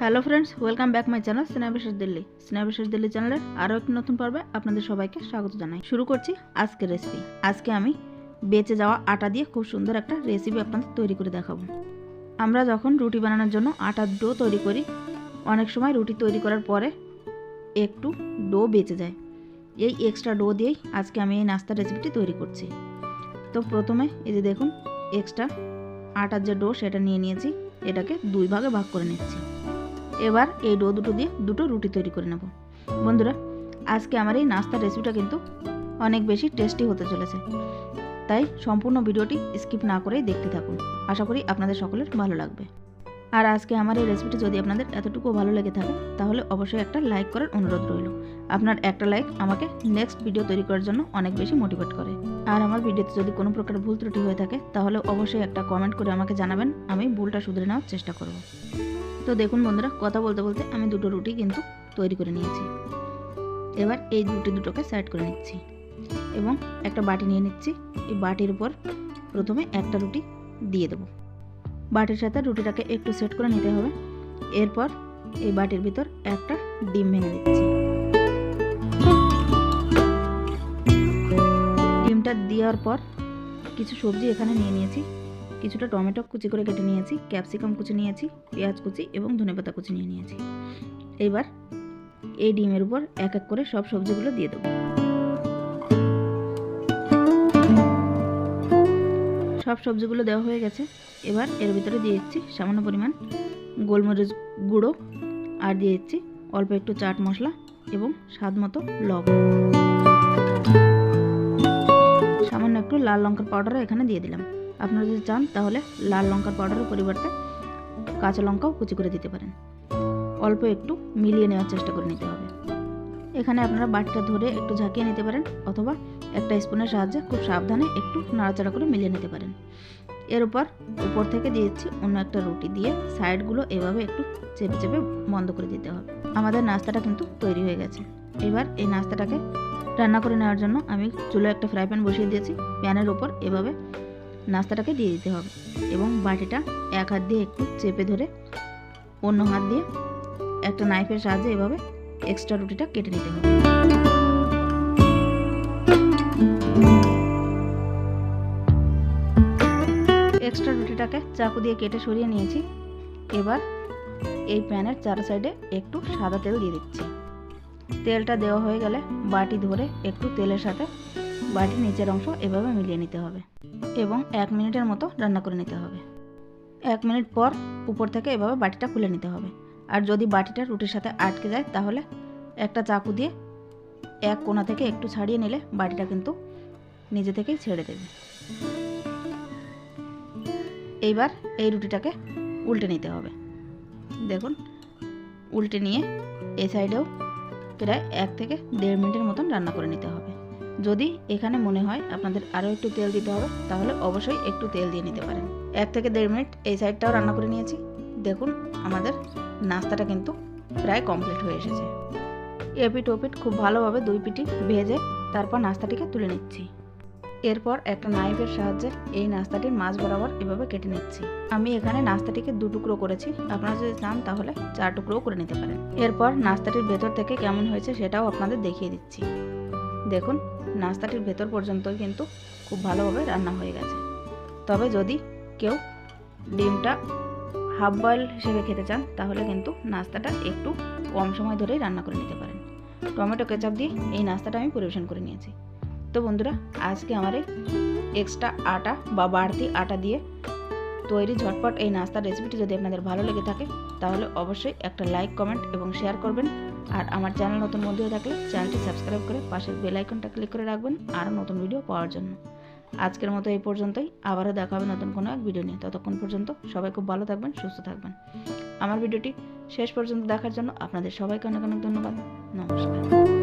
Hello friends, welcome back my channel Snehabishesh Delhi. Snehabishesh Delhi চ্যানেলের আরও একটি নতুন পর্বে আপনাদের সবাইকে স্বাগত জানাই। শুরু করছি আজকের রেসিপি আজকে আমি বেঁচে যাওয়া আটা দিয়ে খুব সুন্দর একটা রেসিপি আপনাদের তৈরি করে দেখাবো। আমরা যখন রুটি বানানোর জন্য আটার ডো তৈরি করি, অনেক সময় রুটি তৈরি করার পরে একটু ডো বেঁচে যায়। এই এক্সট্রা ডো দিয়েই আজকে আমি এই নাস্তার রেসিপিটি তৈরি করছি। তো প্রথমে এই যে দেখুন এক্সট্রা আটার যে ডো সেটা নিয়ে নিয়েছি, এটাকে দুই ভাগে ভাগ করে নিচ্ছি। এবার এই ডো দুটো দিয়ে দুটো রুটি তৈরি করে নেব। বন্ধুরা, আজকে আমার এই নাস্তার রেসিপিটা কিন্তু অনেক বেশি টেস্টি হতে চলেছে। তাই সম্পূর্ণ ভিডিওটি স্কিপ না করেই দেখতে থাকুন। আশা করি আপনাদের সকলের ভালো লাগবে। আর আজকে আমার এই রেসিপিটি যদি আপনাদের এতটুকু ভালো লেগে থাকে, তাহলে অবশ্যই একটা লাইক করার অনুরোধ রইল। আপনার একটা লাইক আমাকে নেক্সট ভিডিও তৈরি করার জন্য অনেক বেশি মোটিভেট করে। আর আমার ভিডিওতে যদি কোনো প্রকার ভুল ত্রুটি হয়ে থাকে, তাহলে অবশ্যই একটা কমেন্ট করে আমাকে জানাবেন, আমি ভুলটা শুধরে নেওয়ার চেষ্টা করব। তো দেখুন বন্ধুরা, কথা বলতে বলতে আমি দুটো রুটি কিন্তু তৈরি করে নিয়েছি। এবার এই রুটি দুটোকে সাইড করে নিচ্ছি এবং একটা বাটি নিয়ে নিচ্ছি। এই বাটির উপর প্রথমে একটা রুটি দিয়ে দেবো। বাটির সাথে রুটিটাকে একটু সেট করে নিতে হবে। এরপর এই বাটির ভিতর একটা ডিম ভেঙে দিচ্ছি ডিমটা দেওয়ার পর কিছু সবজি এখানে নিয়ে নিয়েছি। কিছুটা টমেটো কুচি করে কেটে নিয়েছি, ক্যাপসিকাম কুচি নিয়েছি, পেঁয়াজ কুচি এবং ধনেপাতা কুচি নিয়ে নিয়েছি। এবার এই ডিমের উপর এক এক করে সব সবজিগুলো দিয়ে দেবো। সব সবজিগুলো দেওয়া হয়ে গেছে। এবার এর ভিতরে দিয়ে দিচ্ছি সামান্য পরিমাণ গোলমরিচ গুঁড়ো আর দিয়ে দিচ্ছি অল্প একটু চাট মশলা এবং স্বাদ মতো লবণ। সামান্য একটু লাল লঙ্কার পাউডারও এখানে দিয়ে দিলাম। আপনারা যদি চান, তাহলে লাল লঙ্কার পাউডারের পরিবর্তে কাঁচা লঙ্কাও কুচি করে দিতে পারেন। অল্প একটু মিলিয়ে নেওয়ার চেষ্টা করে নিতে হবে। এখানে আপনারা বাটিটা ধরে একটু ঝাঁকিয়ে নিতে পারেন অথবা একটা স্পুনের সাহায্যে খুব সাবধানে একটু নাড়াচাড়া করে মিলিয়ে নিতে পারেন। এর উপর উপর থেকে দিয়েছি অন্য একটা রুটি দিয়ে সাইডগুলো এভাবে একটু চেপে চেপে বন্ধ করে দিতে হবে। আমাদের নাস্তাটা কিন্তু তৈরি হয়ে গেছে। এবার এই নাস্তাটাকে রান্না করে নেওয়ার জন্য আমি চুলো একটা ফ্রাই প্যান বসিয়ে দিয়েছি। প্যানের ওপর এভাবে নাস্তাটাকে দিয়ে দিতে হবে এবং বাটিটা এক হাত দিয়ে একটু চেপে ধরে অন্য হাত দিয়ে একটা নাইফের সাহায্যে এভাবে এক্সট্রা রুটিটা কেটে নিতে হবে। এক্সট্রা রুটিটাকে চাকু দিয়ে কেটে সরিয়ে নিয়েছি। এবার এই প্যানের চার সাইডে একটু সাদা তেল দিয়ে দিচ্ছি। তেলটা দেওয়া হয়ে গেলে বাটি ধরে একটু তেলের সাথে বাটির নিচের অংশ এভাবে মিলিয়ে নিতে হবে এবং এক মিনিটের মতো রান্না করে নিতে হবে। এক মিনিট পর উপর থেকে এভাবে বাটিটা খুলে নিতে হবে। আর যদি বাটিটা রুটির সাথে আটকে যায়, তাহলে একটা চাকু দিয়ে এক কোণা থেকে একটু ছাড়িয়ে নিলে বাটিটা কিন্তু নিজে থেকেই ছেড়ে দেবে। এইবার এই রুটিটাকে উল্টে নিতে হবে। দেখুন, উল্টে নিয়ে এই সাইডেও প্রায় এক থেকে দেড় মিনিটের মতন রান্না করে নিতে হবে। যদি এখানে মনে হয় আপনাদের আরও একটু তেল দিতে হবে, তাহলে অবশ্যই একটু তেল দিয়ে নিতে পারেন। এক থেকে দেড় মিনিট এই সাইডটাও রান্না করে নিয়েছি। দেখুন, আমাদের নাস্তাটা কিন্তু প্রায় কমপ্লিট হয়ে এসেছে। এপিট ওপিট খুব ভালোভাবে দুই পিটি ভেজে তারপর নাস্তাটিকে তুলে নিচ্ছি। এরপর একটা নাইফের সাহায্যে এই নাস্তাটির মাছ বরাবর এভাবে কেটে নিচ্ছি। আমি এখানে নাস্তাটিকে দু টুকরো করেছি। আপনারা যদি চান তাহলে চার টুকরোও করে নিতে পারেন। এরপর নাস্তাটির ভেতর থেকে কেমন হয়েছে সেটাও আপনাদের দেখিয়ে দিচ্ছি। দেখুন, নাস্তাটির ভেতর পর্যন্তই কিন্তু খুব ভালোভাবে রান্না হয়ে গেছে। তবে যদি কেউ ডিমটা হাফ বয়েল হিসেবে খেতে চান, তাহলে কিন্তু নাস্তাটা একটু কম সময় ধরেই রান্না করে নিতে পারেন। টমেটো কেচাপ দিয়ে এই নাস্তাটা আমি পরিবেশন করে নিয়েছি। তো বন্ধুরা, আজকে আমার এক্সট্রা আটা বা বাড়তি আটা দিয়ে তৈরি ঝটপট এই নাস্তার রেসিপিটি যদি আপনাদের ভালো লেগে থাকে, তাহলে অবশ্যই একটা লাইক কমেন্ট এবং শেয়ার করবেন। আর আমার চ্যানেল নতুন বন্ধু হয়ে থাকলে চ্যানেলটি সাবস্ক্রাইব করে পাশের বেল আইকনটা ক্লিক করে রাখবেন আরও নতুন ভিডিও পাওয়ার জন্য। আজকের মতো এই পর্যন্তই। আবারও দেখা হবে নতুন কোনো এক ভিডিও নিয়ে। ততক্ষণ পর্যন্ত সবাই খুব ভালো থাকবেন, সুস্থ থাকবেন। আমার ভিডিওটি শেষ পর্যন্ত দেখার জন্য আপনাদের সবাইকে অনেক অনেক ধন্যবাদ। নমস্কার।